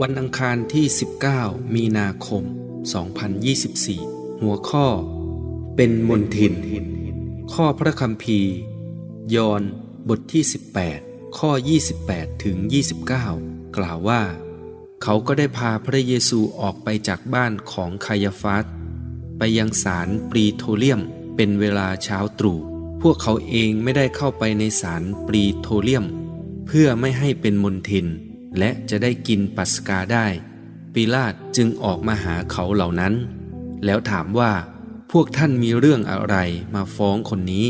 วันอังคารที่ 19 มีนาคม 2024 หัวข้อ เป็นมนทิน ข้อพระคัมภีร์ ยอห์นบทที่ 18 ข้อ 28 ถึง 29 กล่าวว่า เขาก็ได้พาพระเยซูออกไปจากบ้านของคายาฟาสไปยังศาลปรีโทเลียมเป็นเวลาเช้าตรู่ พวกเขาเองไม่ได้เข้าไปในศาลปรีโทเลียม เพื่อไม่ให้เป็นมนทิน และจะได้กินปัสกาได้ ปิลาตจึงออกมาหาเขาเหล่านั้น แล้วถามว่าพวกท่านมีเรื่องอะไรมาฟ้องคนนี้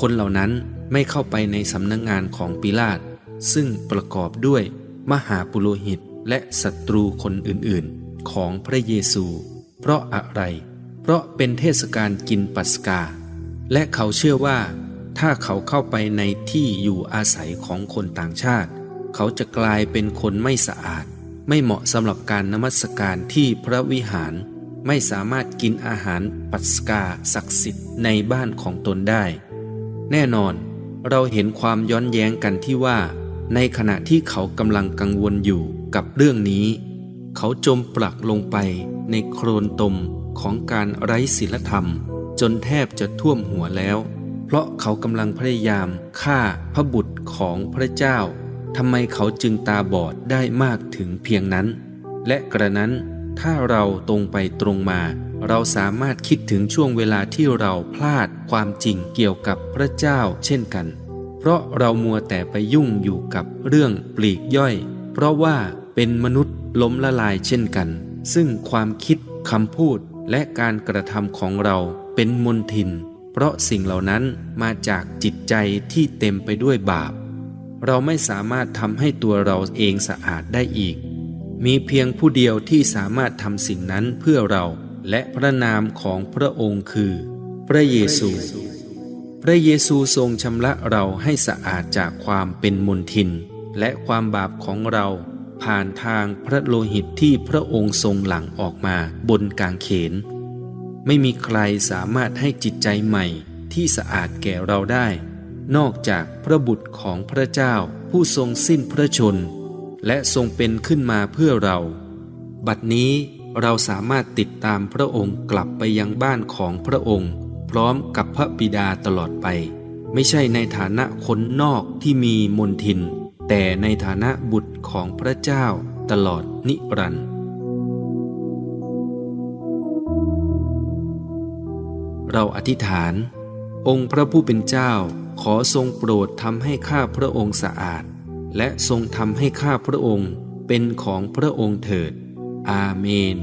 คนเหล่านั้นไม่เข้าไปในสำนักงงานของปิลาตซึ่งประกอบด้วยมหาปุโรหิตและศัตรูคนอื่นๆ ของพระเยซู เพราะอะไร เพราะเป็นเทศกาลกินปัสกา และเขาเชื่อว่า ถ้าเขาเข้าไปในที่อยู่อาศัยของคนต่างชาติ เขาจะกลายเป็นคนไม่สะอาด ไม่เหมาะสำหรับการนมัสการที่พระวิหาร ไม่สามารถกินอาหารปัสกาศักดิ์สิทธิ์ในบ้านของตนได้ แน่นอน เราเห็นความย้อนแย้งกันที่ว่า ในขณะที่เขากำลังกังวลอยู่กับเรื่องนี้ เขาจมปลักลงไปในโครนตมของการไร้ศีลธรรม จนแทบจะท่วมหัวแล้ว เพราะเขากำลังพยายามฆ่าพระบุตรของพระเจ้าทำไมเขาจึงตาบอดได้มากถึงเพียงนั้น และกระนั้นถ้าเราตรงไปตรงมา เราสามารถคิดถึงช่วงเวลาที่เราพลาดความจริงเกี่ยวกับพระเจ้าเช่นกัน เพราะเรามัวแต่ไปยุ่งอยู่กับเรื่องปลีกย่อย เพราะว่าเป็นมนุษย์ล้มละลายเช่นกัน ซึ่งความคิดคำพูดและการกระทำของเราเป็นมนทิน เพราะสิ่งเหล่านั้นมาจากจิตใจที่เต็มไปด้วยบาป เราไม่สามารถทำให้ตัวเราเองสะอาดได้อีก มีเพียงผู้เดียวที่สามารถทำสิ่งนั้นเพื่อเราและพระนามของพระองค์คือ พระเยซู พระเยซูทรงชำระเราให้สะอาดจากความเป็นมนทิน และความบาปของเราผ่านทางพระโลหิตที่พระองค์ทรงหลั่งออกมาบนกางเขน ไม่มีใครสามารถให้จิตใจใหม่ที่สะอาดแก่เราได้ นอกจากพระบุตรของพระเจ้าผู้ทรงสิ้นพระชน และทรงเป็นขึ้นมาเพื่อเรา บัดนี้เราสามารถติดตามพระองค์กลับไปยังบ้านของพระองค์ พร้อมกับพระบิดาตลอดไป ไม่ใช่ในฐานะคนนอกที่มีมนทิน แต่ในฐานะบุตรของพระเจ้าตลอดนิรันดร์ เราอธิษฐาน องค์พระผู้เป็นเจ้าขอทรงโปรดทำให้ข้าพระองค์สะอาด และทรงทำให้ข้าพระองค์เป็นของพระองค์เถิด อาเมน